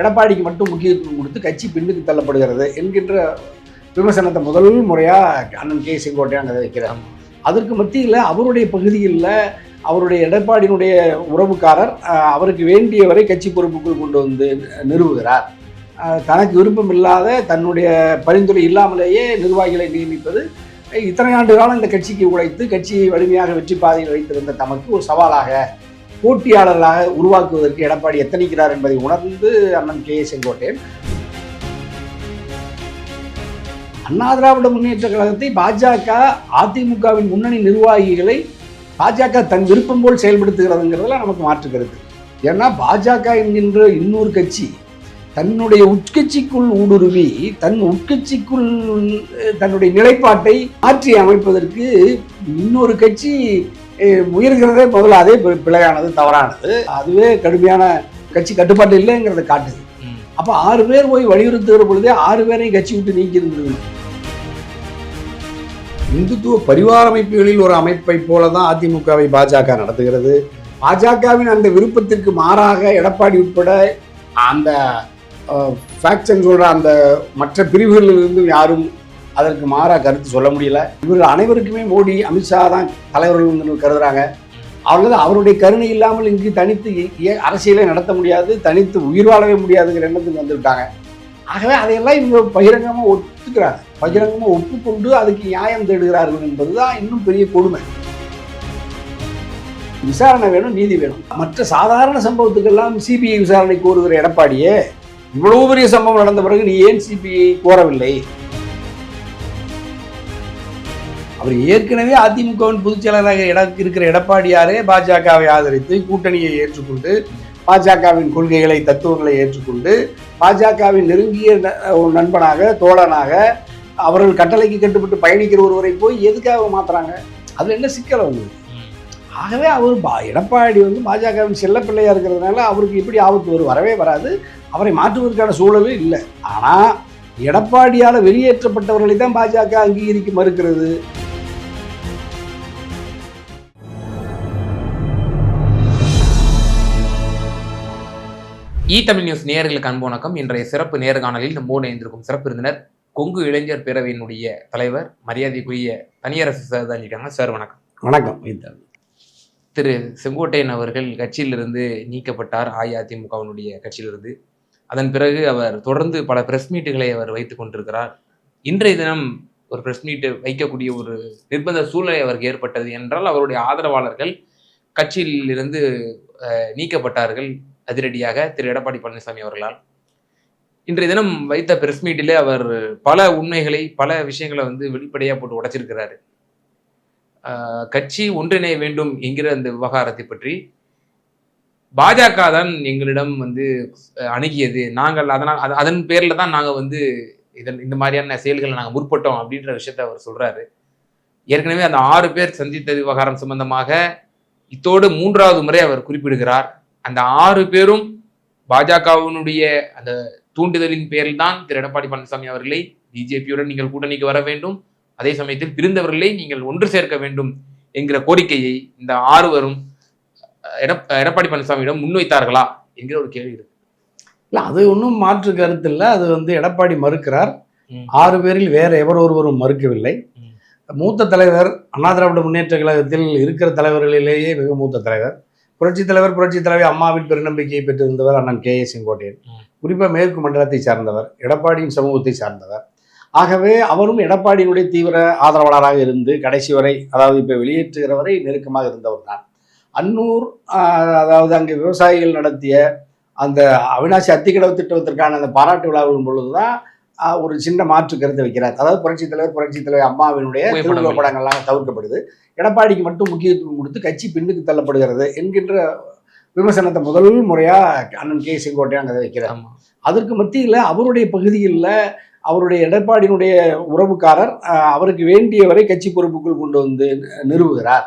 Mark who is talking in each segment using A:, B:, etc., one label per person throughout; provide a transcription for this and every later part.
A: எடப்பாடிக்கு மட்டும் முக்கியத்துவம் கொடுத்து கட்சி பின்னுக்கு தள்ளப்படுகிறது என்கின்ற விமர்சனத்தை முதல் முறையாக அண்ணன் கே செங்கோட்டையான் அதை வைக்கிறார். அதற்கு மத்தியில் அவருடைய பகுதியில் அவருடைய எடப்பாடியினுடைய உறவுக்காரர் அவருக்கு வேண்டியவரை கட்சி பொறுப்புக்குள் கொண்டு வந்து நிறுவுகிறார். தனக்கு விருப்பம் இல்லாத தன்னுடைய பரிந்துரை இல்லாமலேயே நிர்வாகிகளை நியமிப்பது இத்தனை ஆண்டு காலம் இந்த கட்சிக்கு உழைத்து கட்சியை வலிமையாக வெற்றி பாதையில் வைத்திருந்த தமக்கு ஒரு சவாலாக போட்டியாளர்களாக உருவாக்குவதற்கு எடப்பாடி எத்தனிக்கிறார் என்பதை உணர்ந்து அண்ணன் கே செங்கோட்டையன் அண்ணா திராவிட முன்னேற்ற கழகத்தை பாஜக அதிமுகவின் முன்னணி நிர்வாகிகளை பாஜக தன் விருப்பம் போல் செயல்படுத்துகிறதுங்கிறதுல நமக்கு மாற்றுக்கிறது ஏன்னா பாஜக என்கின்ற இன்னொரு கட்சி தன்னுடைய உட்கட்சிக்குள் ஊடுருவி தன் உட்கட்சிக்குள் தன்னுடைய நிலைப்பாட்டை மாற்றி அமைப்பதற்கு இன்னொரு கட்சி அஹ், முயல்கிறதே முதல்ல அதே பி- பிழையானது தவறானது. அதுவே கடுமையான கட்சி கட்டுப்பாட்டு இல்லைங்கிறத காட்டுது. அப்போ ஆறு பேர் போய் வலியுறுத்துகிற பொழுதே ஆறு பேரையும் கட்சி விட்டு நீக்கி இருந்திருக்கணும் இந்துத்துவ பரிவார அமைப்புகளில் ஒரு அமைப்பை போல தான் அதிமுகவை பாஜக நடத்துகிறது. பாஜகவின் அந்த விருப்பத்திற்கு மாறாக எடப்பாடி உட்பட அந்த ஃபேக்ஷன் சொல்ற அந்த மற்ற பிரிவுகளிலிருந்து யாரும் அதற்கு மாறாக கருத்து சொல்ல முடியல. இவர்கள் அனைவருக்குமே மோடி அமித்ஷா தான் தலைவர்கள் கருதுறாங்க. அவர்கள் அவருடைய கருணை இல்லாமல் இங்கு தனித்து அரசியலை நடத்த முடியாது தனித்து உயிர் வாழவே முடியாதுங்கிற எண்ணத்துக்கு வந்துவிட்டாங்க ஆகவே அதையெல்லாம் இவங்க பகிரங்கமாக ஒத்துக்கிறாங்க. பகிரங்கமாக ஒப்புக்கொண்டு அதுக்கு நியாயம் தேடுகிறார்கள் என்பதுதான் இன்னும் பெரிய கொடுமை. விசாரணை வேணும் நீதி வேணும். மற்ற சாதாரண சம்பவத்துக்கெல்லாம் சிபிஐ விசாரணை கோருகிற எடப்பாடியே இவ்வளவு பெரிய சம்பவம் நடந்த பிறகு நீ ஏன் சிபிஐ கோரவில்லை? அவர் ஏற்கனவே அதிமுகவின் பொதுச் செயலராக எட- இருக்கிற எடப்பாடியாரே பாஜகவை ஆதரித்து கூட்டணியை ஏற்றுக்கொண்டு பாஜகவின் கொள்கைகளை தத்துவங்களை ஏற்றுக்கொண்டு பாஜகவின் நெருங்கிய ந- ஒரு நண்பனாக தோழனாக அவர்கள் கட்டளைக்கு கட்டுப்பட்டு பயணிக்கிற ஒருவரை போய் எதுக்காக மாற்றுறாங்க அதில் என்ன சிக்கல் அவங்களுக்கு? ஆகவே அவர் பா எடப்பாடி வந்து பாஜகவின் செல்ல இருக்கிறதுனால அவருக்கு எப்படி ஆபத்து வரும் வரவே வராது. அவரை மாற்றுவதற்கான சூழலும் இல்லை. ஆனால் எடப்பாடியால் வெளியேற்றப்பட்டவர்களை தான் பாஜக அங்கீகரிக்க மறுக்கிறது.
B: இ தமிழ் நியூஸ் நேயர்களுக்கு அன்பு வணக்கம். இன்றைய சிறப்பு நேர்காணலில் நம்மோடு இணைந்திருக்கும் சிறப்பு விருந்தினர் கொங்கு இளைஞர் பேரவையினுடைய தலைவர் மரியாதைக்குரிய தனியரசு சார் தான் இருக்காங்க. சார் வணக்கம்.
A: வணக்கம்.
B: திரு செங்கோட்டையன் அவர்கள் கட்சியிலிருந்து நீக்கப்பட்டார். அஇஅதிமுகவினுடைய கட்சியிலிருந்து. அதன் பிறகு அவர் தொடர்ந்து பல பிரஸ் மீட்டுகளை அவர் வைத்துக் கொண்டிருக்கிறார். இன்றைய தினம் ஒரு பிரஸ் மீட் வைக்கக்கூடிய ஒரு நிர்பந்த சூழ்நிலை அவருக்கு ஏற்பட்டது என்றால் அவருடைய ஆதரவாளர்கள் கட்சியில் இருந்து அஹ், நீக்கப்பட்டார்கள். அதிரடியாக திரு எடப்பாடி பழனிசாமி அவர்களால் இன்றைய தினம் வைத்த பிரஸ் மீட்டிலே அவர் பல உண்மைகளை பல விஷயங்களை வந்து வெளிப்படையாக போட்டு உடைச்சிருக்கிறாரு. கட்சி ஒன்றிணைய வேண்டும் என்கிற அந்த விவகாரத்தை பற்றி பாஜக தான் எங்களிடம் வந்து அணுகியது. நாங்கள் அதனால் அதன் பேரில் தான் நாங்கள் வந்து இதன் இந்த மாதிரியான செயல்களை நாங்கள் முற்பட்டோம் அப்படின்ற விஷயத்த அவர் சொல்கிறாரு ஏற்கனவே அந்த ஆறு பேர் சந்தித்த விவகாரம் சம்பந்தமாக இத்தோடு மூன்றாவது முறை அவர் குறிப்பிடுகிறார். அந்த ஆறு பேரும் பாஜகவினுடைய அந்த தூண்டுதலின் பேரில் தான் திரு எடப்பாடி பழனிசாமி அவர்களை பிஜேபியுடன் நீங்கள் கூட்டணிக்கு வர வேண்டும். அதே சமயத்தில் பிரிந்தவர்களை நீங்கள் ஒன்று சேர்க்க வேண்டும் என்கிற கோரிக்கையை இந்த ஆறுவரும் எடப்பாடி பழனிசாமியிடம் முன்வைத்தார்களா என்கிற ஒரு கேள்வி இருக்கு.
A: இல்லை அது ஒன்றும் மாற்று கருத்து இல்லை. அது வந்து எடப்பாடி மறுக்கிறார். ஆறு பேரில் வேற எவர் ஒருவரும் மறுக்கவில்லை. மூத்த தலைவர் அண்ணா திராவிட முன்னேற்ற கழகத்தில் இருக்கிற தலைவர்களிலேயே மிக மூத்த தலைவர். புரட்சித் தலைவர் புரட்சித் தலைவர் அம்மாவின் பெருநம்பிக்கையை பெற்றிருந்தவர் அண்ணன் கே ஏ செங்கோட்டையன். குறிப்பாக மேற்கு மண்டலத்தை சார்ந்தவர் எடப்பாடியின் சமூகத்தை சார்ந்தவர். ஆகவே அவரும் எடப்பாடியினுடைய தீவிர ஆதரவாளராக இருந்து கடைசி வரை அதாவது இப்போ வெளியேற்றுகிற வரை நெருக்கமாக இருந்தவர் தான். அன்னூர் அதாவது அங்கே விவசாயிகள் நடத்திய அந்த அவினாசி அத்திக்கடவு திட்டத்திற்கான அந்த பாராட்டு விழாவின் பொழுது தான் ஒரு சின்ன மாற்று கருத்தை வைக்கிறார். அதாவது புரட்சித் தலைவர் புரட்சித் தலைவர் அம்மாவினுடைய. திருவுருவப் படங்கள்லாம் தவிர்க்கப்படுது. எடப்பாடிக்கு மட்டும் முக்கியத்துவம் கொடுத்து கட்சி பின்னுக்கு தள்ளப்படுகிறது என்கின்ற விமர்சனத்தை முதல் முறையாக அண்ணன் கே செங்கோட்டையான் அதை வைக்கிறார். அதற்கு மத்தியில் அவருடைய பகுதியில் அவருடைய எடப்பாடியினுடைய உறவுக்காரர் அவருக்கு வேண்டியவரை கட்சி பொறுப்புக்குள் கொண்டு வந்து நிறுவுகிறார்.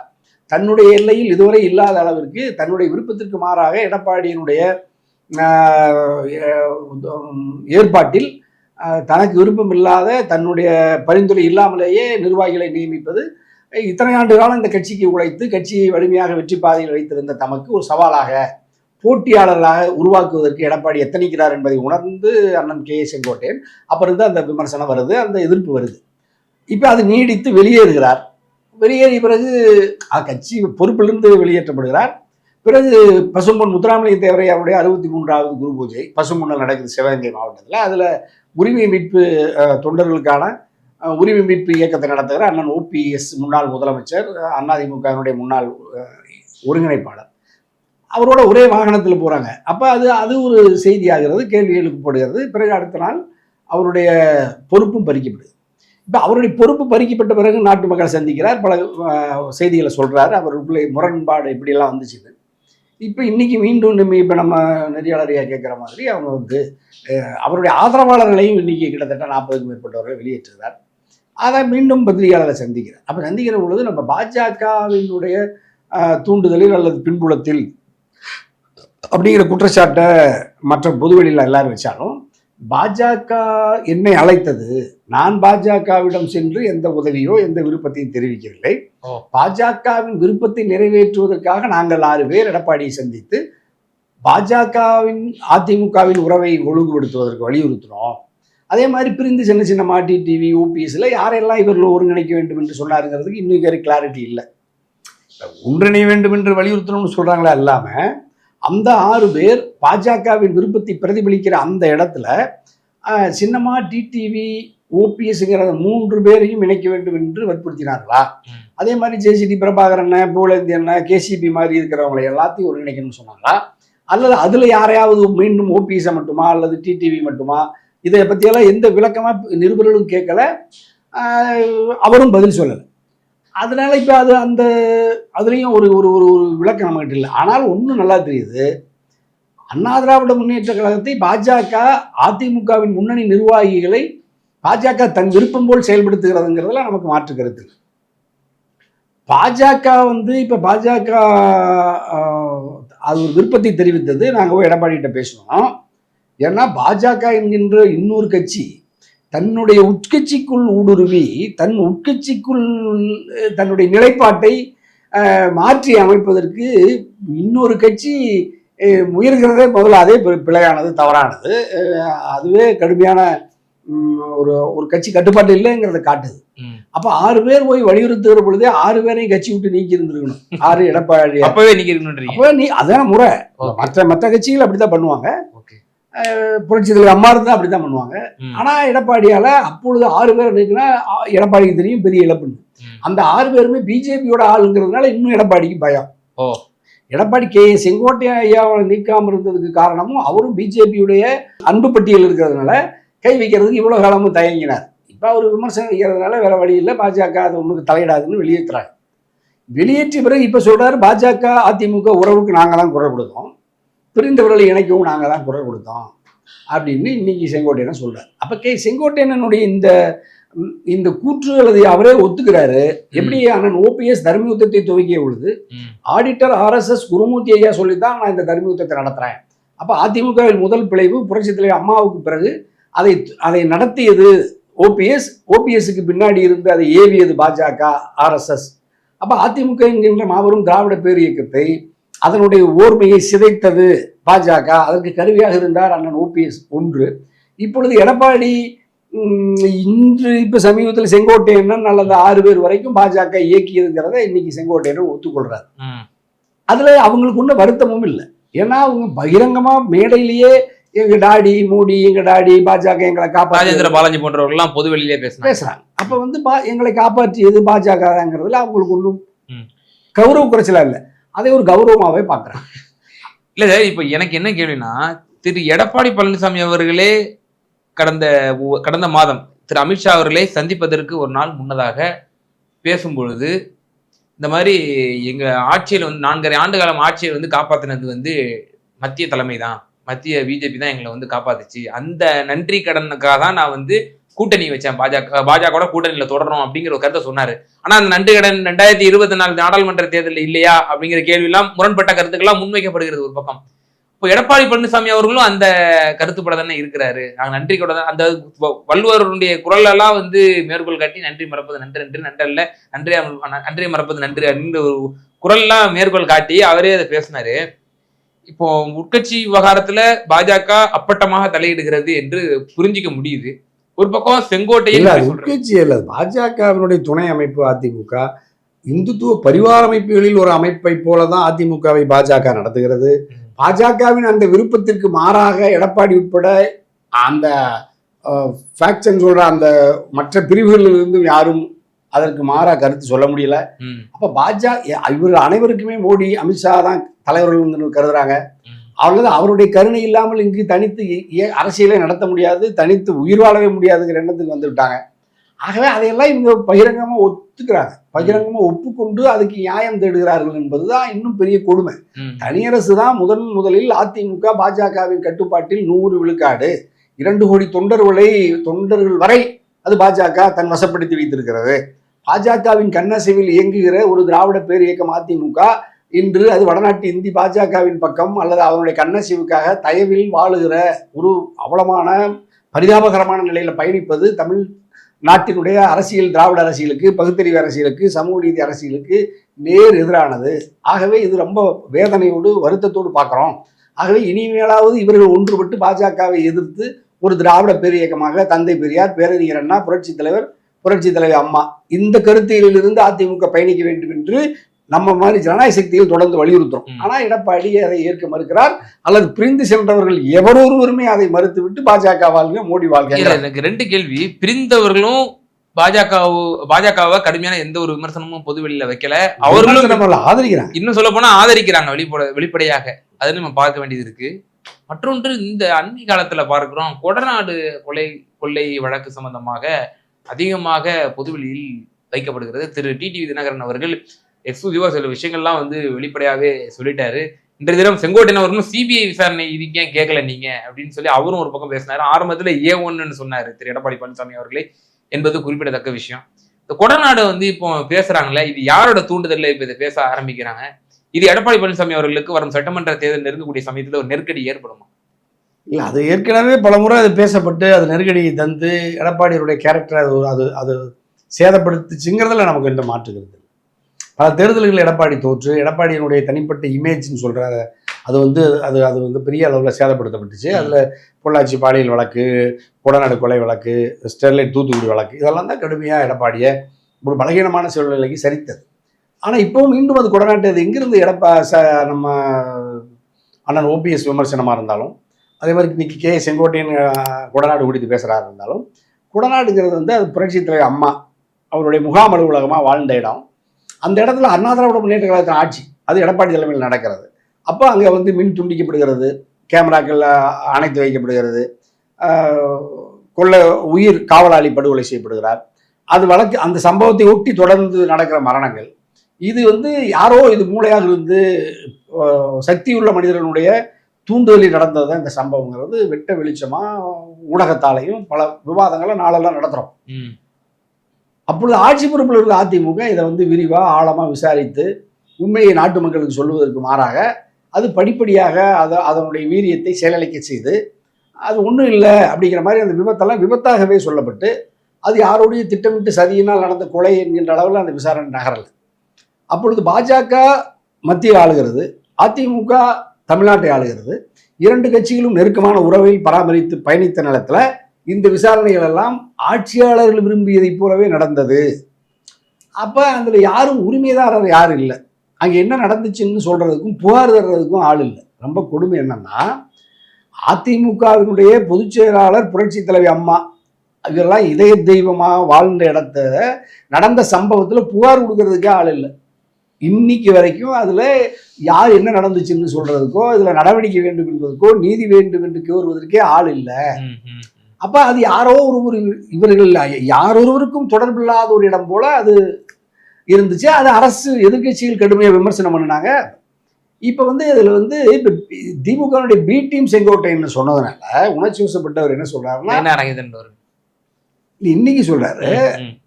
A: தன்னுடைய எல்லையில் இதுவரை இல்லாத அளவிற்கு தன்னுடைய விருப்பத்திற்கு மாறாக எடப்பாடியினுடைய ஏற்பாட்டில் தனக்கு விருப்பம் இல்லாத தன்னுடைய பரிந்துரை இல்லாமலேயே நிர்வாகிகளை நியமிப்பது. இத்தனை ஆண்டு காலம் இந்த கட்சிக்கு உழைத்து கட்சியை வலிமையாக வெற்றி பாதையில் வைத்திருந்த தமக்கு ஒரு சவாலாக போட்டியாளர்களாக உருவாக்குவதற்கு எடப்பாடி எத்தனைக்கிறார் என்பதை உணர்ந்து அண்ணன் கே செங்கோட்டையன் அப்புறம் தான் அந்த விமர்சனம் வருது அந்த எதிர்ப்பு வருது. இப்போ அது நீடித்து வெளியேறுகிறார். வெளியேறிய பிறகு கட்சி பொறுப்பிலிருந்து வெளியேற்றப்படுகிறார். பிறகு பசும்பொன் முத்துராமலிங்க தேவரை அவருடைய அறுபத்தி மூன்றாவது குரு பூஜை. பசும்பொன்னில் நடக்குது சிவகங்கை மாவட்டத்தில். அதில் உரிமை மீட்பு தொண்டர்களுக்கான உரிமை மீட்பு இயக்கத்தை நடத்துகிற அண்ணன் ஓபிஎஸ் முன்னாள் முதலமைச்சர் அதிமுகவினுடைய முன்னாள் ஒருங்கிணைப்பாளர். அவரோட ஒரே வாகனத்தில் போகிறாங்க அப்போ அது அது ஒரு செய்தியாகிறது கேள்வி எழுப்பப்படுகிறது பிறகு அடுத்த நாள் அவருடைய பொறுப்பும் பறிக்கப்படுது. இப்போ அவருடைய பொறுப்பு பறிக்கப்பட்ட பிறகு நாட்டு மக்களை சந்திக்கிறார். பல செய்திகளை சொல்கிறார் அவருக்குள்ளே முரண்பாடு இப்படியெல்லாம் வந்துச்சு இப்போ இன்னைக்கு மீண்டும் நம்ம இப்போ நம்ம நெறியாளரையா கேட்குற மாதிரி அவங்க வந்து அவருடைய ஆதரவாளர்களையும் இன்னைக்கு கிட்டத்தட்ட நாற்பதுக்கும் மேற்பட்டவர்களை வெளியேற்றுகிறார். அதை மீண்டும் பத்திரிகையாளரை சந்திக்கிறார். அப்போ சந்திக்கிற பொழுது நம்ம பாஜகவினுடைய தூண்டுதலில் அல்லது பின்புலத்தில் அப்படிங்கிற குற்றச்சாட்டை மற்ற பொதுவெளியில் எல்லாரும் வச்சாலும் பாஜக என்னை அழைத்தது. நான் பாஜகவிடம் சென்று எந்த உதவியோ எந்த விருப்பத்தையும் தெரிவிக்கவில்லை. பாஜகவின் விருப்பத்தை நிறைவேற்றுவதற்காக நாங்கள் ஆறு பேர் எடப்பாடியை சந்தித்து பாஜகவின் அதிமுகவின் உறவை ஒழுங்குபடுத்துவதற்கு வலியுறுத்தினோம். அதே மாதிரி பிரிந்து சின்ன சின்ன மாட்டி டிவி ஓபிஎஸ்ல யாரெல்லாம் இவர்கள் ஒருங்கிணைக்க வேண்டும் என்று சொன்னாருங்கிறதுக்கு இன்னும் வேறு கிளாரிட்டி இல்லை. ஒன்றிணைய வேண்டும் என்று வலியுறுத்தணும்னு சொல்றாங்களா இல்லாம அந்த ஆறு பேர் பாஜகவின் விருப்பத்தை பிரதிபலிக்கிற அந்த இடத்துல சின்னமா டிடிவி ஓபிஎஸ்ங்கிற மூன்று பேரையும் இணைக்க வேண்டும் என்று வற்புறுத்தினார்களா. அதே மாதிரி ஜேசிடி பிரபாகரன் பூலந்தி அண்ணன் கேசிபி மாதிரி இருக்கிறவங்களை எல்லாத்தையும் ஒருங்கிணைக்கணும்னு சொன்னாங்களா? அல்லது அதுல யாரையாவது மீண்டும் ஓபிஎஸ் மட்டுமா அல்லது டிடிவி மட்டுமா? இதை பற்றியெல்லாம் எந்த விளக்கமா நிருபர்களும் கேட்கல. அவரும் பதில் சொல்லலை. அதனால இப்போ அது அந்த அதுலேயும் ஒரு ஒரு ஒரு ஒரு விளக்கம் நம்மகிட்ட இல்லை. ஆனால் ஒன்றும் நல்லா தெரியுது. அண்ணா திராவிட முன்னேற்ற கழகத்தை பாஜக அதிமுகவின் முன்னணி நிர்வாகிகளை பாஜக தன் விருப்பம் போல் செயல்படுத்துகிறதுங்கிறதுல நமக்கு மாற்று கருத்து பாஜக வந்து இப்போ பாஜக அது ஒரு விருப்பத்தை தெரிவித்தது. நாங்கள் போய் எடப்பாடிகிட்ட பேசணும் ஏன்னா பாஜக என்கின்ற இன்னொரு கட்சி தன்னுடைய உட்கட்சிக்குள் ஊடுருவி தன் உட்கட்சிக்குள் தன்னுடைய நிலைப்பாட்டை மாற்றி அமைப்பதற்கு இன்னொரு கட்சி முயல்கிறதே முதல்ல அதே பிழையானது தவறானது. அதுவே கடுமையான ஒரு ஒரு கட்சி கட்டுப்பாட்டு இல்லைங்கிறத காட்டுது. அப்ப ஆறு பேர் போய் வலியுறுத்துகிற பொழுதே ஆறு பேரையும் கட்சி விட்டு நீக்கி இருந்திருக்கணும் ஆறு எடப்பாடி
B: அப்பவே நீங்க இருக்கணுன்றீங்க
A: அப்ப நீ அதான முறை. மற்ற மற்ற கட்சிகள் அப்படித்தான் பண்ணுவாங்க.
B: ஓகே.
A: புரட்சி தலைவர் அம்மா இருந்தா அப்படித்தான் பண்ணுவாங்க. ஆனா எடப்பாடியால அப்பொழுது ஆறு பேர் இருக்குன்னா எடப்பாடிக்கு தெரியும் பெரிய இழப்புன்னு. அந்த ஆறு பேருமே பிஜேபியோட ஆளுங்கிறதுனால இன்னும் எடப்பாடிக்கு பயம்
B: ஓ.
A: எடப்பாடி கே. செங்கோட்டையன் ஐயாவை நீக்காம இருந்ததுக்கு காரணமும் அவரும் பிஜேபியுடைய அன்பு பட்டியல் இருக்கிறதுனால கை வைக்கிறதுக்கு இவ்வளவு காலமும் தயங்கினார் இப்ப அவர் விமர்சனம் வைக்கிறதுனால வேற வழி இல்லை பாஜக அது ஒண்ணுக்கு தலையிடாதுன்னு வெளியேற்றுறாங்க வெளியேற்றிய பிறகு இப்ப சொல்றாரு பாஜக அதிமுக உறவுக்கு நாங்க தான் குரல் கொடுத்தோம் பிரிந்தவர்களை இணைக்கவும் நாங்க தான் குரல் கொடுத்தோம் அப்படின்னு இன்னைக்கு செங்கோட்டையன் சொல்றாரு. அப்ப கே செங்கோட்டையனுடைய இந்த இந்த கூற்று அல்லது அவரே ஒத்துக்கிறாரு. எப்படி அண்ணன் ஓபிஎஸ் தர்மயுத்தத்தை துவக்கிய பொழுது. ஆடிட்டர் ஆர்எஸ்எஸ் குருமூர்த்தி ஐயா சொல்லித்தான் நான் இந்த தர்மயுத்தத்தை நடத்துறேன். அப்ப அதிமுகவின் முதல் பிழைவு புரட்சி தலைவர் அம்மாவுக்கு பிறகு அதை அதை நடத்தியது ஓபிஎஸ் ஓபிஎஸ்க்கு பின்னாடி இருந்து அதை ஏவியது பாஜக ஆர்எஸ்எஸ் அப்ப அதிமுக என்கின்ற மாபெரும் திராவிட பேர் இயக்கத்தை அதனுடைய ஓர்மையை சிதைத்தது பாஜக. அதற்கு கருவியாக இருந்தார் அண்ணன் ஓபிஎஸ் ஒன்று. இப்பொழுது எடப்பாடி இன்று இப்ப சமீபத்தில் செங்கோட்டையன் அல்லது ஆறு பேர் வரைக்கும் பாஜக இயக்கியதுங்கிறத இன்னைக்கு செங்கோட்டையன் ஒத்துக்கொள்றாரு. அதுல அவங்களுக்கு ஒன்றும் வருத்தமும் இல்லை. ஏன்னா அவங்க பகிரங்கமா மேடையிலேயே எங்க டாடி மூடி எங்க டாடி பாஜக எங்களை காப்பாற்ற
B: ராஜேந்திர பாலாஜி போன்றவர்கள் எல்லாம் பொது வெளியிலே பேசினாங்க.
A: பேசுறாங்க. அப்ப வந்து பா- எங்களை காப்பாற்றியது பாஜக தாங்கிறதுல அவங்களுக்கு ஒன்றும். கௌரவ குறைச்சலா இல்லை. அதை ஒரு கௌரவமாகவே பாக்குறாங்க
B: இல்லை சார் இப்போ எனக்கு என்ன கேள்வினா திரு எடப்பாடி பழனிசாமி அவர்களே கடந்த கடந்த மாதம் திரு அமித்ஷா அவர்களே சந்திப்பதற்கு ஒரு நாள் முன்னதாக பேசும்பொழுது இந்த மாதிரி எங்கள் ஆட்சியில் வந்து நான்கரை ஆண்டு காலம் ஆட்சியை வந்து காப்பாற்றினது வந்து மத்திய தலைமை தான் மத்திய பிஜேபி தான் எங்களை வந்து காப்பாத்துச்சு. அந்த நன்றி கடனுக்காக தான் நான் வந்து கூட்டணி வச்சேன். பாஜக பாஜக கூட்டணியில தொடரணும் அப்படிங்கிற ஒரு கருத்தை சொன்னாரு. ஆனா அந்த நண்டு கடன் ரெண்டாயிரத்தி இருபத்தி நாலு நாடாளுமன்ற தேர்தல் இல்லையா அப்படிங்கிற கேள்வியெல்லாம் முரண்பட்ட கருத்துக்கள்லாம் முன்வைக்கப்படுகிறது ஒரு பக்கம். இப்போ எடப்பாடி பழனிசாமி அவர்களும் அந்த கருத்துப்பட தானே இருக்கிறாரு. நாங்கள் நன்றி கூட தான் அந்த வள்ளுவருடைய குரலெல்லாம் வந்து மேற்கோள் காட்டி நன்றி மறப்பது நன்றி நன்றி நன்றல்ல நன்றி நன்றி மறப்பது நன்றி அப்படின்ற ஒரு குரல்லாம் மேற்கோள் காட்டி அவரே அதை பேசினாரு. இப்போ உட்கட்சி விவகாரத்துல பாஜக அப்பட்டமாக தலையிடுகிறது என்று புரிஞ்சிக்க முடியுது. ஒரு பக்கம் செங்கோட்டையில்.
A: உட்கட்சி அல்ல பாஜகவினுடைய துணை அமைப்பு அதிமுக. இந்துத்துவ பரிவார அமைப்புகளில் ஒரு அமைப்பை போலதான் அதிமுகவை பாஜக நடத்துகிறது. பாஜகவின் அந்த விருப்பத்திற்கு மாறாக எடப்பாடி உட்பட அந்த ஃபேக்ஷன் சொல்ற அந்த மற்ற பிரிவுகளிலிருந்து யாரும் அதற்கு மாறா கருத்து சொல்ல முடியல. அப்ப பாஜக இவர்கள் அனைவருக்குமே மோடி அமித்ஷா தான் தலைவர்கள் கருதுறாங்க.
B: ம்.
A: அவ்வளவு அவருடைய கருணை இல்லாமல் இங்கு தனித்து அரசியலை நடத்த முடியாது தனித்து உயிர் வாழவே முடியாதுங்கிற எண்ணத்துக்கு வந்து விட்டாங்க ஆகவே அதையெல்லாம் இவங்க பகிரங்கமா ஒத்துக்கிறாங்க பகிரங்கமா ஒப்புக்கொண்டு அதுக்கு நியாயம் தேடுகிறார்கள் என்பதுதான் இன்னும் பெரிய கொடுமை. தனியரசு தான் முதன் முதலில் அதிமுக பாஜகவின் கட்டுப்பாட்டில் நூறு விழுக்காடு இரண்டு கோடி தொண்டர்களை தொண்டர்கள் வரை அது பாஜக தன் வசப்படுத்தி வைத்திருக்கிறது பாஜகவின் கண்ணசைவில் இயங்குகிற ஒரு திராவிட பேர் இயக்கம் அதிமுக இன்று அது வடநாட்டு இந்தி பாஜகவின் பக்கம் அல்லது அவருடைய கண்ணசிவுக்காக தயவில் வாழுகிற ஒரு அவலமான பரிதாபகரமான நிலையில் பயணிப்பது தமிழ் நாட்டினுடைய அரசியல் திராவிட அரசியலுக்கு பகுத்தறிவு அரசியலுக்கு சமூக நீதி அரசியலுக்கு நேர் எதிரானது. ஆகவே இது ரொம்ப வேதனையோடு வருத்தத்தோடு பார்க்குறோம். ஆகவே இனிமேலாவது இவர்கள் ஒன்றுபட்டு பாஜகவை எதிர்த்து ஒரு திராவிட பேரியக்கமாக தந்தை பெரியார் பேரறிஞர் அண்ணா புரட்சி தலைவர் புரட்சி தலைவர் அம்மா இந்த கருத்தியலிலிருந்து அதிமுக பயணிக்க வேண்டும் என்று நம்ம மாதிரி ஜனநாயக சக்தியில் தொடர்ந்து வலியுறுத்துறோம்.
B: ம்.
A: ஆனா எடப்பாடி அதை ஏற்க மறுக்கிறார். அல்லது பிரிந்து சென்றவர்கள் எவரொருவருமே அதை மறுத்துவிட்டு பாஜக வாழ்க மோடி வாழ்க
B: எனக்கு ரெண்டு கேள்வி. பிரிந்தவர்களும் பாஜக பாஜகவை கடுமையான எந்த ஒரு விமர்சனமும் பொது வெளியில வைக்கல. அவர்களும்
A: அவர்களும் ஆதரிக்கிறாங்க.
B: இன்னும் சொல்ல போனா ஆதரிக்கிறாங்க வெளிப்பட வெளிப்படையாக. அது நம்ம பார்க்க வேண்டியது இருக்கு. மற்றொன்று இந்த அண்மை காலத்துல பார்க்கிறோம் கொடநாடு கொலை கொள்ளை வழக்கு சம்பந்தமாக அதிகமாக பொதுவெளியில் வைக்கப்படுகிறது. திரு டிடிவி தினகரன் அவர்கள் எக்ஸ்க்ளூசிவா சில விஷயங்கள்லாம் வந்து வெளிப்படையாகவே சொல்லிட்டாரு. இன்றைய தினம் செங்கோட்டையன் அவர்களும் சிபிஐ விசாரணை இதுக்கு ஏன் கேட்கல நீங்க? அப்படின்னு சொல்லி அவரும் ஒரு பக்கம் பேசினாரு. ஆரம்பத்துல ஏ ஒன்னு சொன்னாரு திரு எடப்பாடி பழனிசாமி அவர்களே என்பது குறிப்பிடத்தக்க விஷயம். இந்த கொடநாடு வந்து இப்போ பேசுறாங்கல்ல இது யாரோட தூண்டுதல்ல இப்போ இதை பேச ஆரம்பிக்கிறாங்க? இது எடப்பாடி பழனிசாமி அவர்களுக்கு வரும் சட்டமன்ற தேர்தல் நெருங்கக்கூடிய சமயத்துல ஒரு நெருக்கடி ஏற்படுமா?
A: இல்ல அது ஏற்கனவே பலமுறை அது பேசப்பட்டு அது நெருக்கடியை தந்து எடப்பாடியுடைய கேரக்டர் அது அது அது சேதப்படுத்துச்சுங்கிறதுல நமக்கு எந்த மாற்றுகிறது பல தேர்தல்கள் எடப்பாடி தோற்று எடப்பாடியினுடைய தனிப்பட்ட இமேஜ்னு சொல்ற அது வந்து அது அது வந்து பெரிய அளவில் சேதப்படுத்தப்பட்டுச்சு. அதில் பொள்ளாச்சி பாலியல் வழக்கு கொடநாடு கொலை வழக்கு ஸ்டெர்லைட் தூத்துக்குடி வழக்கு இதெல்லாம் தான் கடுமையாக எடப்பாடியை ஒரு பலகீனமான சூழ்நிலைக்கு சரித்தது. ஆனால் இப்போவும் மீண்டும் அது கொடநாட்டு அது எங்கிருந்து எடப்பா ச நம்ம அண்ணன் ஓபிஎஸ் விமர்சனமாக இருந்தாலும் அதே மாதிரி இன்னைக்கு கே செங்கோட்டையன் கொடநாடு குறித்து பேசுகிறாரு இருந்தாலும் கொடநாடுங்கிறது வந்து அது புரட்சித் தலைவர் அம்மா அவருடைய முகாம் அலுவலகமாக வாழ்ந்த இடம். அந்த இடத்துல அண்ணா திராவிட முன்னேற்ற கழகத்தின் ஆட்சி அது எடப்பாடி தலைமையில் நடக்கிறது. அப்போ அங்கே வந்து மின் துண்டிக்கப்படுகிறது கேமராக்கள் அணைத்து வைக்கப்படுகிறது. கொள்ள உயிர் காவலாளி படுகொலை செய்யப்படுகிறார். அது வழக்கு அந்த சம்பவத்தை ஒட்டி தொடர்ந்து நடக்கிற மரணங்கள். இது வந்து யாரோ இது மூளையாக இருந்து சக்தியுள்ள மனிதர்களுடைய தூண்டுதலில் நடந்தது தான் இந்த சம்பவங்கிறது. வெட்ட வெளிச்சமாக ஊடகத்தாலையும் பல விவாதங்களை நாளெல்லாம்
B: நடத்துகிறோம்
A: அப்பொழுது ஆட்சி பொறுப்பில் இருக்க அதிமுக இதை வந்து விரிவாக ஆழமாக விசாரித்து உண்மையை நாட்டு மக்களுக்கு சொல்வதற்கு மாறாக அது படிப்படியாக அதை அதனுடைய வீரியத்தை செயலிழக்க செய்து அது ஒன்றும் இல்லை அப்படிங்கிற மாதிரி அந்த விபத்தெல்லாம் விபத்தாகவே சொல்லப்பட்டு அது யாருடைய திட்டமிட்டு சதியினால் நடந்த கொலை என்கின்ற அளவில் அந்த விசாரணை நகரலை. அப்பொழுது பாஜக மத்தியில் ஆளுகிறது அதிமுக தமிழ்நாட்டை ஆளுகிறது இரண்டு கட்சிகளும் நெருக்கமான உறவை பராமரித்து பயணித்த நிலத்தில் இந்த விசாரணைகள் எல்லாம் ஆட்சியாளர்கள் விரும்பியதைப் போலவே நடந்தது. அப்போ அதில் யாரும் உரிமைதாரர் யாரும் இல்லை. அங்கே என்ன நடந்துச்சுன்னு சொல்றதுக்கும் புகார் தர்றதுக்கும் ஆள் இல்லை. ரொம்ப கொடுமை என்னன்னா அதிமுகவினுடைய பொதுச் செயலாளர் புரட்சி தலைவி அம்மா இவரெல்லாம் இதய தெய்வமாக வாழ்ந்த இடத்த நடந்த சம்பவத்தில் புகார் கொடுக்கறதுக்கே ஆள் இல்லை. இன்னைக்கு வரைக்கும் அதில் யார் என்ன நடந்துச்சுன்னு சொல்றதுக்கோ இதில் நடவடிக்கை வேண்டும் என்பதற்கோ நீதி வேண்டும் என்று கோருவதற்கே ஆள் இல்லை. அப்ப அது யாரோ ஒரு இவர்கள் யாரொருவருக்கும் தொடர்பில்லாத ஒரு இடம் போல அது இருந்துச்சு அது அரசு எதிர்க்கட்சிகள் கடுமையாக விமர்சனம் பண்ணினாங்க இப்ப வந்து இதுல வந்து இப்ப திமுகவுடைய பி டீம் செங்கோட்டைன்னு சொன்னதுனால உணர்ச்சி வசப்பட்டவர் என்ன
B: அவர்கள்.
A: இன்னைக்கு. அவ-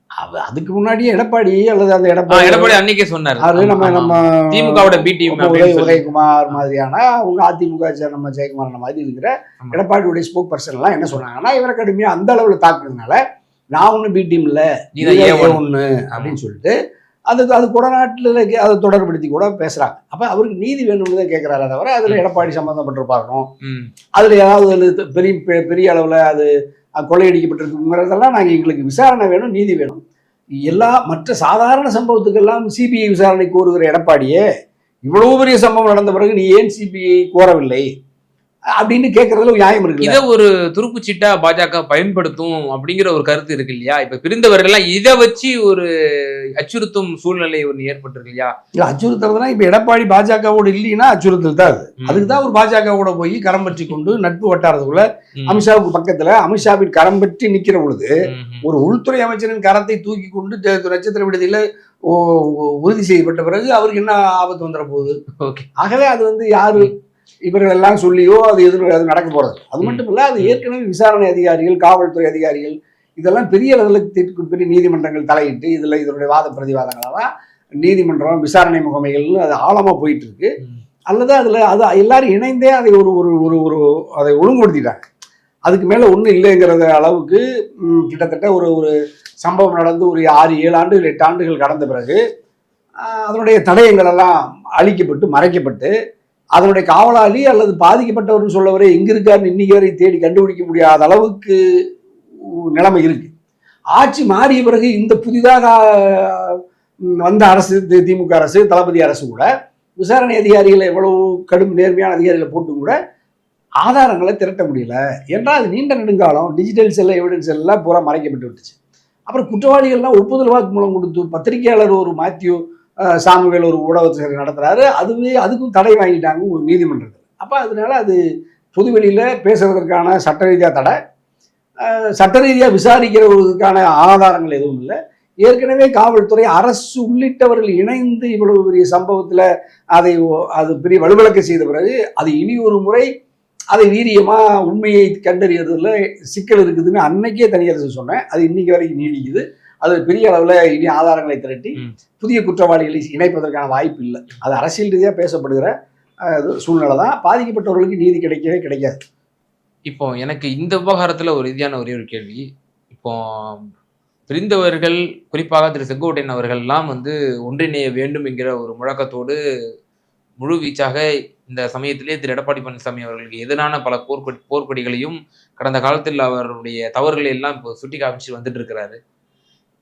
A: அதுக்கு முன்னாடியே எடப்பாடி அல்லது அந்த எடப்பாடி
B: எடப்பாடி அன்னைக்கே சொன்னாரு
A: அது நம்ம நம்ம.
B: திமுகவோட பி டீம்
A: உதய. உதயகுமார் மாதிரியான அவங்க அதிமுக நம்ம ஜெயக்குமார் மாதிரி இருக்கிற. எடப்பாடியுடைய ஸ்போக் பர்சன் எல்லாம் என்ன சொன்னாங்கன்னா இவரை கடுமையா அந்த அளவுல தாக்குனதுனால நான் ஒண்ணு பி டீம் இல்ல
B: நீதான்
A: நீதான்
B: A1.
A: A1 அப்படின்னு சொல்லிட்டு அது அது குடநாட்டில் அதை தொடர்படுத்தி கூட பேசுறாங்க அப்ப அவருக்கு நீதி வேணும்னு தான் கேட்கிறாரு தவிர அதுல எடப்பாடி சம்பந்தப்பட்டிருப்பாகணும்
B: ம்
A: அதுல ஏதாவது பெரிய பெரிய அளவுல அது கொள்ளையடிக்கப்பட்டிருக்குங்கிறதெல்லாம் நாங்க எங்களுக்கு விசாரணை வேணும் நீதி வேணும். எல்லா மற்ற சாதாரண சம்பவத்துக்கெல்லாம் சிபிஐ விசாரணை கோருகிற எடப்பாடியே இவ்வளவு பெரிய சம்பவம் நடந்த பிறகு நீ ஏன் சிபிஐ கோரவில்லை? அப்படின்னு கேட்கறதுல நியாயம்
B: இருக்கு
A: இதை
B: ஒரு துருப்புச்சீட்டா பாஜக பயன்படுத்தும் அப்படிங்கிற ஒரு கருத்து இருக்கு இல்லையா? இப்ப பிரிந்தவர்கள் எல்லாம் இதை வச்சு ஒரு அச்சுறுத்தும் சூழ்நிலை ஒன்று ஏற்பட்டிருக்கு இல்லையா
A: இல்ல அச்சுறுத்துறதுனா இப்ப எடப்பாடி பாஜகவோட இல்லைன்னா அச்சுறுத்தல் தான் அது. அதுக்கு தான் ஒரு பாஜகவோட போய் கரம் பற்றி கொண்டு நட்பு வட்டாரத்துக்குள்ள. அமித்ஷாவுக்கு பக்கத்துல அமித்ஷாவின் கரம் பற்றி நிக்கிற பொழுது. ஒரு உள்துறை அமைச்சரின் கரத்தை தூக்கி கொண்டு நட்சத்திர விடுதியில உறுதி செய்யப்பட்ட பிறகு அவருக்கு என்ன ஆபத்து வந்துட போகுது
B: ஓகே
A: ஆகவே அது வந்து யாரு இவர்கள் எல்லாம் சொல்லியோ அது எதிர் அது நடக்க போறது அது. மட்டும் இல்ல அது ஏற்கனவே விசாரணை அதிகாரிகள் காவல்துறை அதிகாரிகள் இதெல்லாம் பெரிய லெவலுக்கு தீர்ப்பு பெரிய நீதிமன்றங்கள் தலையிட்டு இதில் இதனுடைய வாத பிரதிவாதங்களெல்லாம் நீதிமன்றம் விசாரணை முகமைகள்னு அது ஆழமாக போயிட்டு இருக்கு அல்லது அதில் அது எல்லாரும் இணைந்தே அதை ஒரு ஒரு ஒரு ஒரு அதை ஒழுங்குபடுத்திட்டாங்க. அதுக்கு மேலே ஒன்றும் இல்லைங்கிறத அளவுக்கு கிட்டத்தட்ட ஒரு ஒரு சம்பவம் நடந்து ஒரு ஆறு ஏழு ஆண்டுகள் எட்டு ஆண்டுகள் கடந்த பிறகு அதனுடைய தடயங்கள் எல்லாம் அழிக்கப்பட்டு மறைக்கப்பட்டு அதனுடைய காவலாளி அல்லது பாதிக்கப்பட்டவர்னு சொல்லவரை எங்கே இருக்காருன்னு இன்னைக்கு வரை தேடி கண்டுபிடிக்க முடியாத அளவுக்கு நிலைமை இருக்கு. ஆட்சி மாறிய பிறகு இந்த புதிதாக வந்த அரசு தி- திமுக அரசு தளபதி அரசு கூட விசாரணை அதிகாரிகளை எவ்வளவு கடும் நேர்மையான அதிகாரிகளை போட்டு கூட ஆதாரங்களை திரட்ட முடியல. என்றால் அது நீண்ட நெடுங்காலம் டிஜிட்டல் செல்ல எவிடன்ஸ் எல்லாம் பூரா மறைக்கப்பட்டு விட்டுச்சு. அப்புறம் குற்றவாளிகள்லாம் ஒப்புதல் வாக்குமூலம் கொடுத்து பத்திரிகையாளர் ஒரு மாத்யூ சாமுவேல் ஒரு ஊடகத்தை நடத்துகிறாரு அதுவே அதுக்கும் தடை வாங்கிட்டாங்க ஒரு நீதிமன்றத்தில். அப்போ அதனால அது பொதுவெளியில் பேசுறதற்கான சட்ட ரீதியாக தடை. சட்ட ரீதியாக விசாரிக்கிறதுக்கான ஆதாரங்கள் எதுவும் இல்லை. ஏற்கனவே காவல்துறை அரசு உள்ளிட்டவர்கள் இணைந்து இவ்வளவு பெரிய சம்பவத்தில் அதை அது பெரிய வலுவிளக்க செய்த பிறகு அது இனி ஒரு முறை அதை வீரியமா உண்மையை கண்டறியறதுல சிக்கல் இருக்குதுன்னு அன்னைக்கே தனியரசு சொன்னேன். அது இன்னைக்கு வரைக்கும் நீடிக்குது. அது பெரிய அளவில் இனி ஆதாரங்களை திரட்டி. புதிய குற்றவாளிகளை இணைப்பதற்கான வாய்ப்பு இல்லை. அது அரசியல் ரீதியாக பேசப்படுகிற சூழ்நிலை தான் பாதிக்கப்பட்டவர்களுக்கு நீதி கிடைக்கவே கிடைக்காது.
B: இப்போ எனக்கு இந்த விவகாரத்தில் ஒரு ரீதியான ஒரே ஒரு கேள்வி. இப்போ பிரிந்தவர்கள் குறிப்பாக திரு செங்கோட்டையன் அவர்கள்லாம் வந்து ஒன்றிணைய வேண்டும் என்கிற ஒரு முழக்கத்தோடு முழு வீச்சாக இந்த சமயத்திலே திரு எடப்பாடி பழனிசாமி அவர்களுக்கு எதிரான பல போர்க்கொடி போர்க்கொடிகளையும் கடந்த காலத்தில் அவருடைய தவறுகளை எல்லாம் இப்போ சுட்டி காமிச்சு வந்துட்டு இருக்கிறாரு.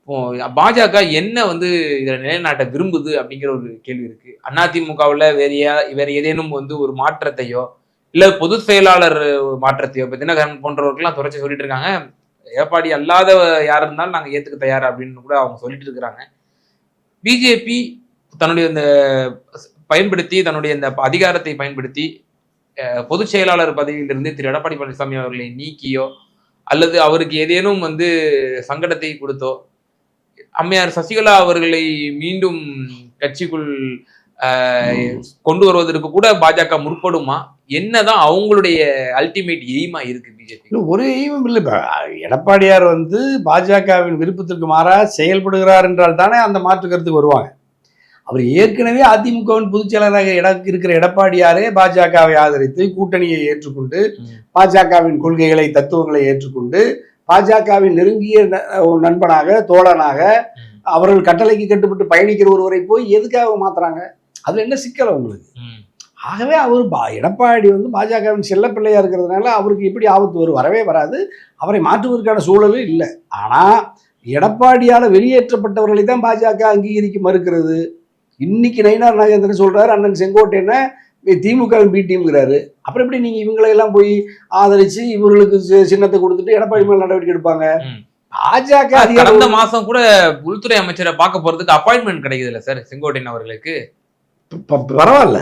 B: இப்போ பாஜக என்ன வந்து இதில் நிலைநாட்ட விரும்புது அப்படிங்கிற ஒரு கேள்வி இருக்கு. அதிமுகவில் வேற வேற ஏதேனும் வந்து ஒரு மாற்றத்தையோ இல்ல பொது செயலாளர் மாற்றத்தையோ இப்போ தினகரன் போன்றவர்கள்லாம் தொடர்ச்சி சொல்லிட்டு இருக்காங்க. எடப்பாடி அல்லாத யார் இருந்தாலும் நாங்க ஏத்துக்க தயார் அப்படின்னு கூட அவங்க சொல்லிட்டு இருக்கிறாங்க. பிஜேபி தன்னுடைய இந்த பயன்படுத்தி தன்னுடைய இந்த அதிகாரத்தை பயன்படுத்தி பொதுச் செயலாளர் பதவியிலிருந்து திரு. எடப்பாடி பழனிசாமி அவர்களை நீக்கியோ அல்லது அவருக்கு ஏதேனும் வந்து சங்கடத்தை கொடுத்தோ அம்மையார் சசிகலா அவர்களை மீண்டும் கட்சிக்குள் கொண்டு வருவதற்கு கூட பாஜக முற்படுமா? என்னதான் அவங்களுடைய அல்டிமேட் எய்மா இருக்கு பிஜேபி
A: ஒரு எய்மும் இல்லை. எடப்பாடியார் வந்து பாஜகவின் விருப்பத்திற்கு மாறாக செயல்படுகிறார் என்றால் தானே அந்த மாற்று கருத்துக்கு வருவாங்க. அவர் ஏற்கனவே அதிமுகவின் பொதுச் செயலராக இட இருக்கிற எடப்பாடியாரே பாஜகவை ஆதரித்து கூட்டணியை ஏற்றுக்கொண்டு பாஜகவின் கொள்கைகளை தத்துவங்களை ஏற்றுக்கொண்டு பாஜகவின் நெருங்கிய நண்பனாக தோழனாக அவர்கள் கட்டளைக்கு கட்டுப்பட்டு பயணிக்கிற ஒருவரை போய் எதுக்காக மாத்துறாங்க? அதுல என்ன சிக்கல் அவங்களுக்கு? ஆகவே அவர் பா எடப்பாடி வந்து பாஜகவின் செல்லப்பிள்ளையா இருக்கிறதுனால அவருக்கு எப்படி ஆபத்து வரும் வரவே வராது. அவரை மாற்றுவதற்கான சூழலும் இல்லை. ஆனா எடப்பாடியால வெளியேற்றப்பட்டவர்களை தான் பாஜக அங்கீகரிக்க மறுக்கிறது. இன்னைக்கு நயினார் நாகேந்திரன் சொல்றாரு அண்ணன் செங்கோட்டையனை திமுகவின் பி டீம்ங்கிறாரு. அப்புறம் எப்படி நீங்க இவங்களை எல்லாம் போய் ஆதரிச்சு இவர்களுக்கு சின்னத்தை கொடுத்துட்டு எடப்பாடி மேல நடவடிக்கை எடுப்பாங்க. பாஜக
B: கடந்த மாசம் கூட உள்துறை அமைச்சரை பார்க்க போறதுக்கு அப்பாயின்மெண்ட் கிடைக்குதுல்ல சார் செங்கோட்டையன் அவர்களுக்கு?
A: பரவாயில்ல.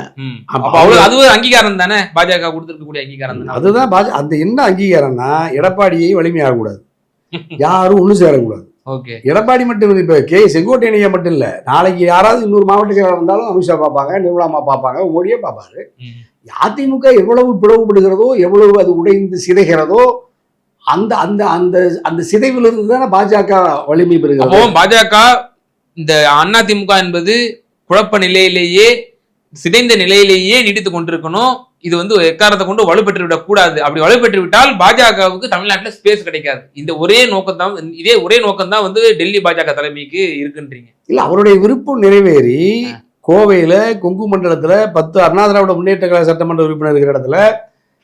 B: அவ்வளவு அது ஒரு அங்கீகாரம் தானே? பாஜக கொடுத்திருக்கக்கூடிய அங்கீகாரம் தானே?
A: அதுதான் பாஜ அந்த என்ன அங்கீகாரம்னா எடப்பாடியை வலிமையாகக்கூடாது. யாரும் ஒண்ணு சேரக்கூடாது.
B: ஓகே.
A: எடப்பாடி மட்டும் இப்ப கே செங்கோட்டையனையா மட்டும் இல்ல. நாளைக்கு யாராவது இன்னொரு மாவட்ட செயலாளர் வந்தாலும் அமித்ஷா பார்ப்பாங்க நிர்மலாமா பார்ப்பாங்க மோடியே பார்ப்பாரு. அதிமுக எவ்வளவு பிளவுபடுகிறதோ எவ்வளவு அது உடைந்து சிதைகிறதோ அந்த அந்த அந்த அந்த சிதைவிலிருந்து தானே பாஜக வலிமை பெறுகிறது.
B: பாஜக இந்த அதிமுக என்பது குழப்ப நிலையிலேயே சிதைந்த நிலையிலேயே நீடித்து கொண்டிருக்கணும். இது வந்து எக்காரத்தை கொண்டு வலுப்பெற்று விடக்கூடாது அப்படி வலுப்பெற்று விட்டால் பாஜகவுக்கு தமிழ்நாட்டில் ஸ்பேஸ் கிடைக்காது. இந்த ஒரே நோக்கம் தான் இதே ஒரே நோக்கம் தான் வந்து டெல்லி பாஜக தலைமைக்கு இருக்குன்றீங்க.
A: இல்ல அவருடைய விருப்பம் நிறைவேறி கோவையில கொங்கு மண்டலத்துல பத்து அண்ணா திராவிட முன்னேற்ற கழக சட்டமன்ற உறுப்பினர் இருக்கிற இடத்துல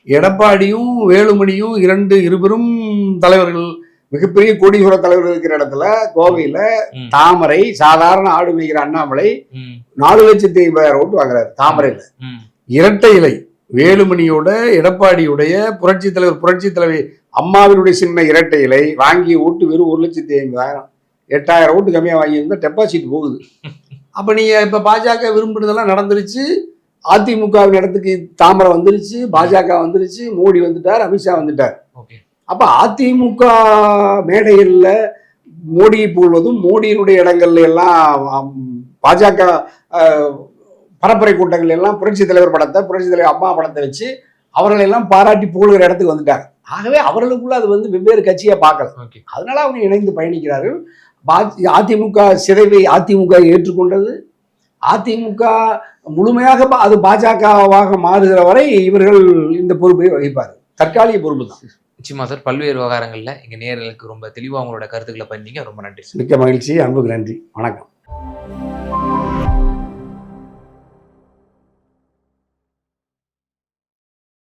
A: எடப்பாடியும் வேலுமணியும் இரண்டு இருவரும் தலைவர்கள் மிகப்பெரிய கோடீஸ்வர தலைவர்கள் இருக்கிற இடத்துல கோவையில தாமரை சாதாரண ஆடு மேய்க்கிற அண்ணாமலை நாலு லட்சத்தி ஐம்பதாயிரம் ஓட்டு வாங்குறாரு தாமரையில. இரட்டை இலை வேலுமணியோட எடப்பாடியுடைய புரட்சி தலைவர் புரட்சி தலைவி அம்மாவினுடைய சின்ன இரட்டை இலை வாங்கிய ஓட்டு வெறும் ஒரு லட்சத்தி ஐம்பதாயிரம். எட்டாயிரம் ஓட்டு கம்மியாக வாங்கியிருந்தா டெபாசிட் போகுது. அப்போ நீங்கள் இப்போ பாஜக விரும்புனதெல்லாம் நடந்துருச்சு. அதிமுகவின் இடத்துக்கு தாமரை வந்துருச்சு பாஜக வந்துருச்சு மோடி வந்துட்டார் அமித்ஷா வந்துட்டார். அப்போ அதிமுக மேடைகளில் மோடியை போல்வதும் மோடியினுடைய இடங்கள்ல எல்லாம் பாஜக பரப்புரை கூட்டங்கள் எல்லாம் புரட்சி தலைவர் படத்தை புரட்சி தலைவர் அம்மா படத்தை வச்சு அவர்களை எல்லாம் பாராட்டி புகழுகிற இடத்துக்கு வந்துட்டாங்க. ஆகவே அவர்களுக்குள்ள அது வந்து வெவ்வேறு கட்சியை பார்க்கல.
B: ஓகே.
A: அதனால அவங்க இணைந்து பயணிக்கிறார்கள். பா- அதிமுக சிதைவை அதிமுக ஏற்றுக்கொண்டது. அதிமுக முழுமையாக அது பாஜகவாக மாறுகிற வரை இவர்கள் இந்த பொறுப்பை வகிப்பார் தற்காலிக பொறுப்பு தான்.
B: நிச்சயமா சார் பல்வேறு விவகாரங்களில் எங்கள் நேர்களுக்கு ரொம்ப தெளிவாக உங்களோட கருத்துக்களை பண்ணீங்க ரொம்ப நன்றி
A: மிக்க மகிழ்ச்சி அன்புக்கு நன்றி. வணக்கம்.